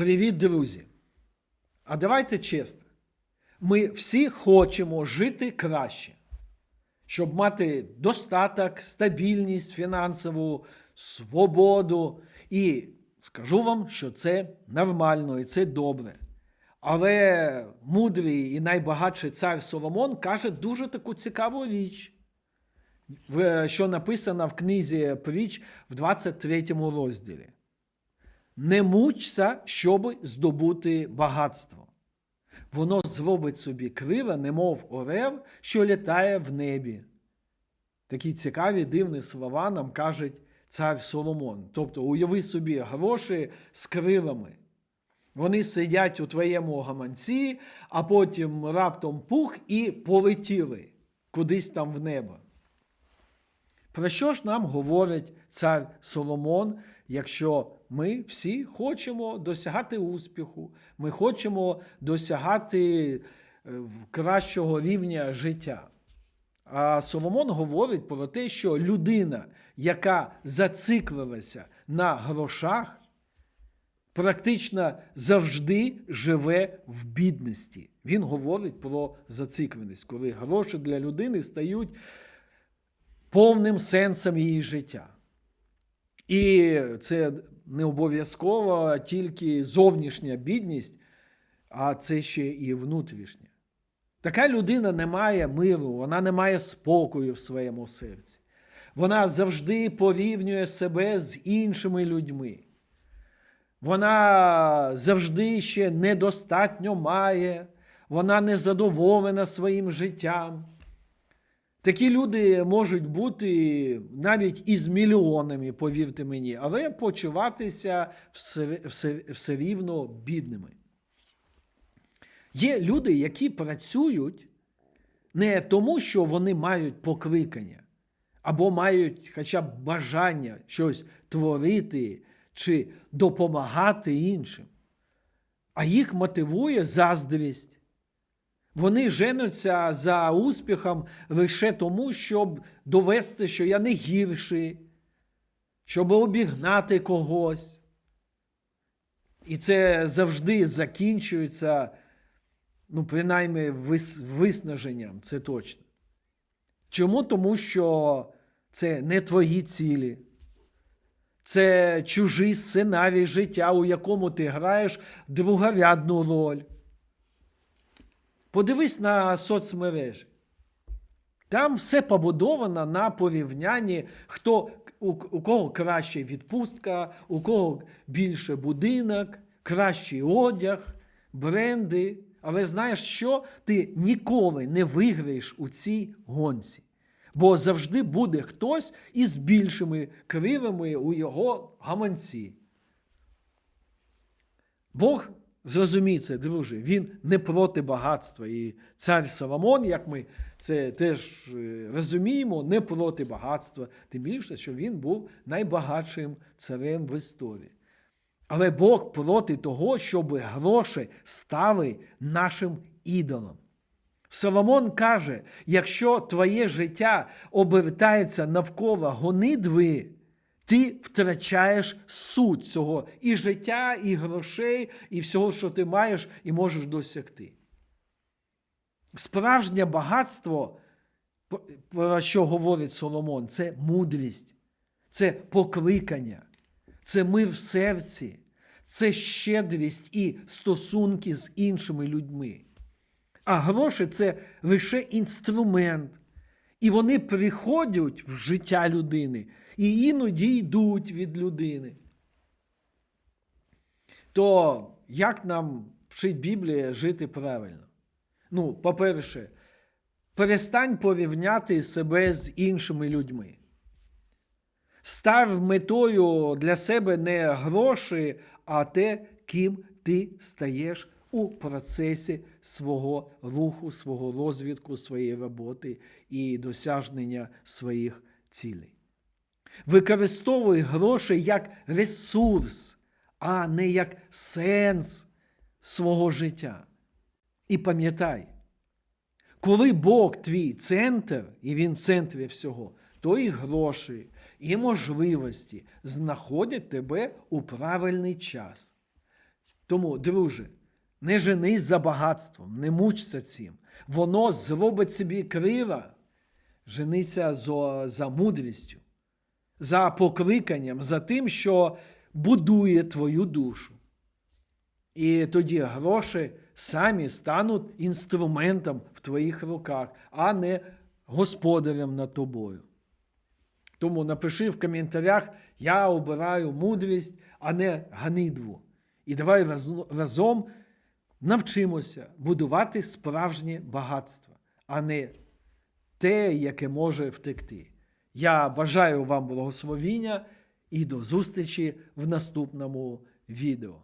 Привіт, друзі! А давайте чесно. Ми всі хочемо жити краще, щоб мати достаток, стабільність, фінансову свободу. І скажу вам, що це нормально і це добре. Але мудрий і найбагатший цар Соломон каже дуже таку цікаву річ, що написано в книзі Притч в 23 розділі. Не мучся, щоб здобути багатство. Воно зробить собі крила, немов орел, що літає в небі. Такі цікаві дивні слова нам каже цар Соломон. Тобто, уяви собі гроші з крилами. Вони сидять у твоєму гаманці, а потім раптом пух і полетіли кудись там в небо. Про що ж нам говорить цар Соломон, якщо ми всі хочемо досягати успіху, ми хочемо досягати е, кращого рівня життя? А Соломон говорить про те, що людина, яка зациклилася на грошах, практично завжди живе в бідності. Він говорить про зацикленість, коли гроші для людини стають повним сенсом її життя. І це не обов'язково тільки зовнішня бідність, а це ще і внутрішня. Така людина не має миру, вона не має спокою в своєму серці. Вона завжди порівнює себе з іншими людьми. Вона завжди ще недостатньо має, вона не задоволена своїм життям. Такі люди можуть бути навіть із мільйонами, повірте мені, але почуватися все, все, все рівно бідними. Є люди, які працюють не тому, що вони мають покликання, або мають хоча б бажання щось творити чи допомагати іншим, а їх мотивує заздрість. Вони женуться за успіхом лише тому, щоб довести, що я не гірший, щоб обігнати когось. І це завжди закінчується, ну, принаймні, вис- виснаженням, це точно. Чому? Тому що це не твої цілі. Це чужий сценарій життя, у якому ти граєш другорядну роль. Подивись на соцмережі. Там все побудовано на порівнянні, хто, у, у кого краще відпустка, у кого більше будинок, кращий одяг, бренди. Але знаєш що? Ти ніколи не виграєш у цій гонці. Бо завжди буде хтось із більшими кривими у його гаманці. Бог зрозумій друже, він не проти багатства. І цар Соломон, як ми це теж е, розуміємо, не проти багатства, тим більше, що він був найбагатшим царем в історії. Але Бог проти того, щоб гроші стали нашим ідолом. Соломон каже: якщо твоє життя обертається навколо гонидви, ти втрачаєш суть цього і життя, і грошей, і всього, що ти маєш і можеш досягти. Справжнє багатство, про що говорить Соломон, це мудрість, це покликання, це мир в серці, це щедрість і стосунки з іншими людьми. А гроші це лише інструмент. І вони приходять в життя людини і іноді йдуть від людини. То як нам вчить Біблія жити правильно? Ну, по-перше, перестань порівняти себе з іншими людьми. Став метою для себе не гроші, а те, ким ти стаєш у процесі свого руху, свого розвитку, своєї роботи і досягнення своїх цілей. Використовуй гроші як ресурс, а не як сенс свого життя. І пам'ятай, коли Бог твій центр, і Він в центрі всього, то і гроші, і можливості знаходять тебе у правильний час. Тому, друже, не женись за багатством, не мучся цим. Воно зробить собі криво. Женися за, за мудрістю, за покликанням, за тим, що будує твою душу. І тоді гроші самі стануть інструментом в твоїх руках, а не господарем над тобою. Тому напиши в коментарях: я обираю мудрість, а не ганидву. І давай раз- разом навчимося будувати справжнє багатство, а не те, яке може втекти. Я бажаю вам благословіння і до зустрічі в наступному відео.